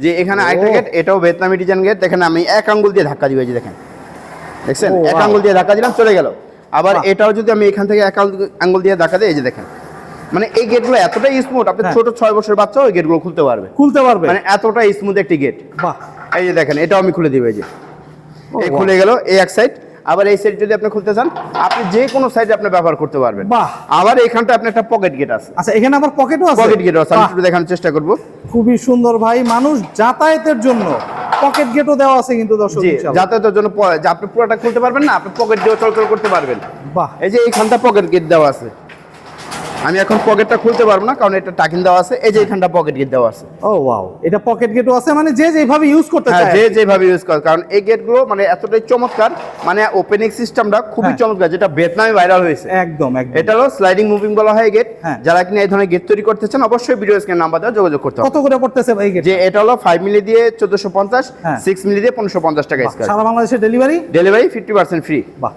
যে এখানে আরেকটা গেট এটাও ভিয়েতনামি ডিজাইন গেট দেখেন আমি এক আঙ্গুল দিয়ে ধাক্কা দিয়েছি দেখেন। দেখছেন? এক আঙ্গুল দিয়ে ধাক্কা দিলাম চলে গেল। আবার এটাও যদি আমি এখান থেকে এক আঙ্গুল- দিয়ে ধাক্কা দিই এই যে দেখেন। মানে এই গেটগুলো এতটাই স্মুথ আপনি হ্যাঁ। ছোট ছয় বছর বাচ্চা ওই গেটগুলো খুলতে পারবে। খুলতে পারবে। মানে এতটাই স্মুথ একটি গেট বাহ। এই যে দেখেন এটাও আমি খুলে দিব এই যে। এই খুলে গেল এই এক সাইড আবার এই সাইড যদি আপনি খুলতে চান আপনি যে কোনো সাইডে আপনি ব্যবহার করতে পারবেন। বাহ। আবার এখানটা আপনি একটা পকেট গেট আছে। আচ্ছা এখানে আমার পকেটও আছে? পকেট গেট আছে আমি একটু দেখানোর চেষ্টা করব। খুবই সুন্দর ভাই মানুষ যাতায়াতের জন্য পকেট গেটও দেওয়া আছে কিন্তু দর্শক। যাতায়াতের জন্য আপনি পুরোটা খুলতে পারবেন না আপনি পকেট দিয়ে চলাচল করতে পারবেন। বাহ। এই যে এইখানটা পকেট গেট দেওয়া আছে। আমি এখন পকেটটা খুলতে পারব না কারণ এটা টাকিন দেওয়া আছে। এই যে এইখানটা পকেট গেট দেওয়া আছে। ও ওয়াও এটা পকেট গেটও আছে মানে যে যেভাবে ইউজ করতে হ্যাঁ চায় যে যেভাবে ইউজ করে কারণ এই গেটগুলো মানে এতটাই চমৎকার মানে ওপেনিং সিস্টেমটা খুবই হ্যাঁ। চমৎকার যেটা ভিয়েতনামে ভাইরাল হয়েছে। একদম একদম। এটা হলো স্লাইডিং মুভিং বলা হয় গেট হ্যাঁ। যারা কিনা এই ধরনের গেট তৈরি করতে চান অবশ্যই ভিডিও স্ক্রিন নাম্বার দেওয়া যোগাযোগ করতে হবে। কত করে পড়তেছে ভাই গেট যে এটা হলো ফাইভ মিলি দিয়ে চোদ্দশো পঞ্চাশ হ্যাঁ। সিক্স মিলি দিয়ে পনেরোশো পঞ্চাশ টাকা স্কোয়ার সারা বাংলাদেশে delivery delivery fifty percent free বাহ।